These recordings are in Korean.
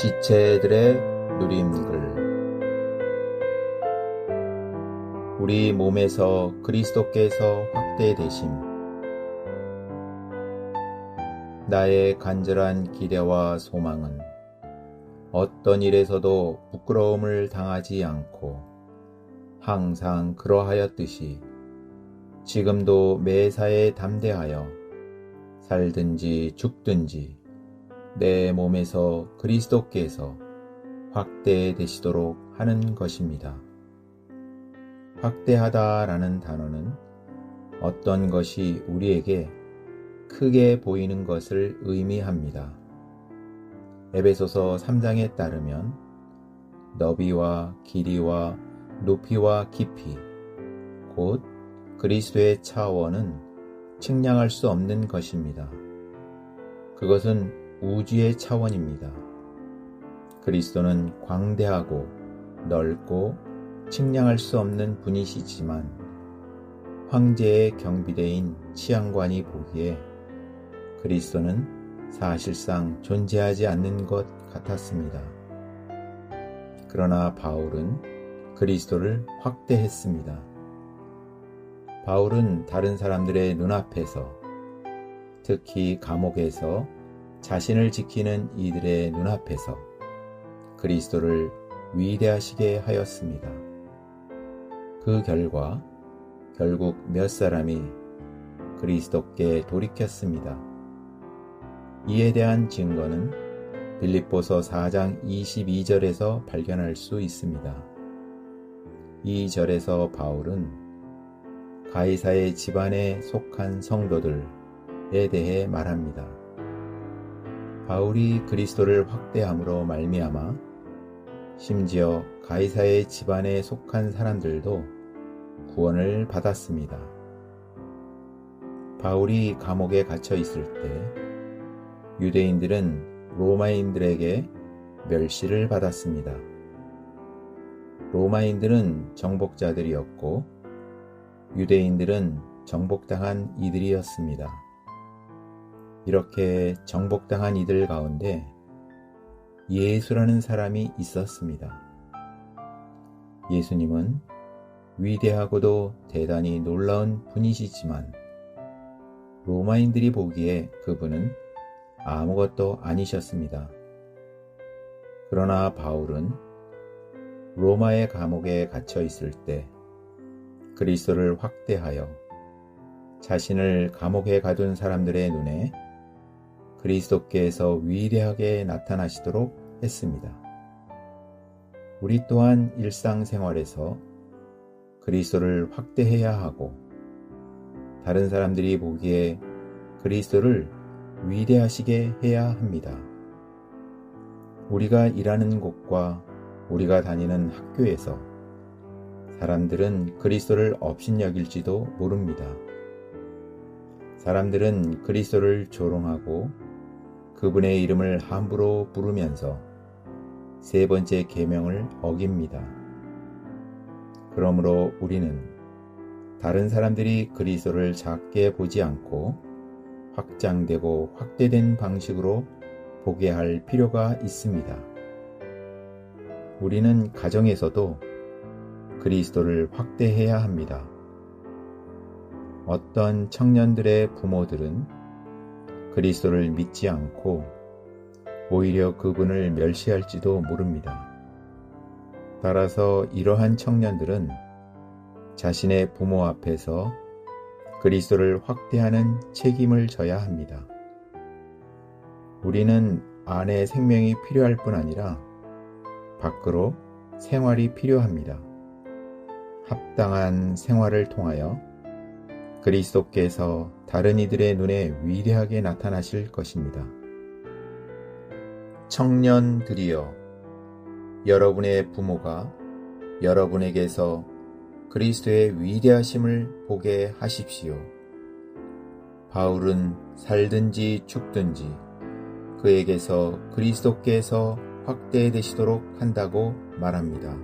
지체들의 누림글. 우리 몸에서 그리스도께서 확대되심. 나의 간절한 기대와 소망은 어떤 일에서도 부끄러움을 당하지 않고 항상 그러하였듯이 지금도 매사에 담대하여 살든지 죽든지 내 몸에서 그리스도께서 확대되시도록 하는 것입니다. 확대하다라는 단어는 어떤 것이 우리에게 크게 보이는 것을 의미합니다. 에베소서 3장에 따르면 너비와 길이와 높이와 깊이 곧 그리스도의 차원은 측량할 수 없는 것입니다. 그것은 우주의 차원입니다. 그리스도는 광대하고 넓고 측량할 수 없는 분이시지만 황제의 경비대인 치안관이 보기에 그리스도는 사실상 존재하지 않는 것 같았습니다. 그러나 바울은 그리스도를 확대했습니다. 바울은 다른 사람들의 눈앞에서 특히 감옥에서 자신을 지키는 이들의 눈앞에서 그리스도를 위대하시게 하였습니다. 그 결과 결국 몇 사람이 그리스도께 돌이켰습니다. 이에 대한 증거는 빌립보서 4장 22절에서 발견할 수 있습니다. 이 절에서 바울은 가이사의 집안에 속한 성도들에 대해 말합니다. 바울이 그리스도를 확대함으로 말미암아 심지어 가이사의 집안에 속한 사람들도 구원을 받았습니다. 바울이 감옥에 갇혀 있을 때 유대인들은 로마인들에게 멸시를 받았습니다. 로마인들은 정복자들이었고 유대인들은 정복당한 이들이었습니다. 이렇게 정복당한 이들 가운데 예수라는 사람이 있었습니다. 예수님은 위대하고도 대단히 놀라운 분이시지만 로마인들이 보기에 그분은 아무것도 아니셨습니다. 그러나 바울은 로마의 감옥에 갇혀 있을 때 그리스도를 확대하여 자신을 감옥에 가둔 사람들의 눈에 그리스도께서 위대하게 나타나시도록 했습니다. 우리 또한 일상생활에서 그리스도를 확대해야 하고 다른 사람들이 보기에 그리스도를 위대하시게 해야 합니다. 우리가 일하는 곳과 우리가 다니는 학교에서 사람들은 그리스도를 업신여길지도 모릅니다. 사람들은 그리스도를 조롱하고 그분의 이름을 함부로 부르면서 세 번째 계명을 어깁니다. 그러므로 우리는 다른 사람들이 그리스도를 작게 보지 않고 확장되고 확대된 방식으로 보게 할 필요가 있습니다. 우리는 가정에서도 그리스도를 확대해야 합니다. 어떤 청년들의 부모들은 그리스도를 믿지 않고 오히려 그분을 멸시할지도 모릅니다. 따라서 이러한 청년들은 자신의 부모 앞에서 그리스도를 확대하는 책임을 져야 합니다. 우리는 안에 생명이 필요할 뿐 아니라 밖으로 생활이 필요합니다. 합당한 생활을 통하여 그리스도께서 다른 이들의 눈에 위대하게 나타나실 것입니다. 청년들이여, 여러분의 부모가 여러분에게서 그리스도의 위대하심을 보게 하십시오. 바울은 살든지 죽든지 그에게서 그리스도께서 확대되시도록 한다고 말합니다.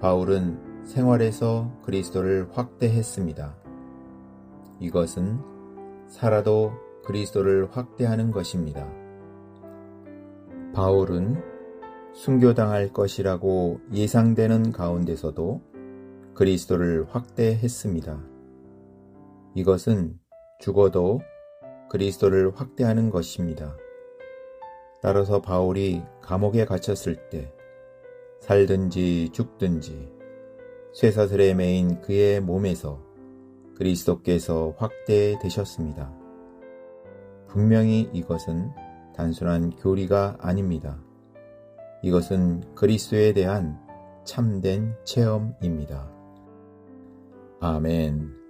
바울은 생활에서 그리스도를 확대했습니다. 이것은 살아도 그리스도를 확대하는 것입니다. 바울은 순교당할 것이라고 예상되는 가운데서도 그리스도를 확대했습니다. 이것은 죽어도 그리스도를 확대하는 것입니다. 따라서 바울이 감옥에 갇혔을 때 살든지 죽든지 쇠사슬에 매인 그의 몸에서 그리스도께서 확대되셨습니다. 분명히 이것은 단순한 교리가 아닙니다. 이것은 그리스도에 대한 참된 체험입니다. 아멘.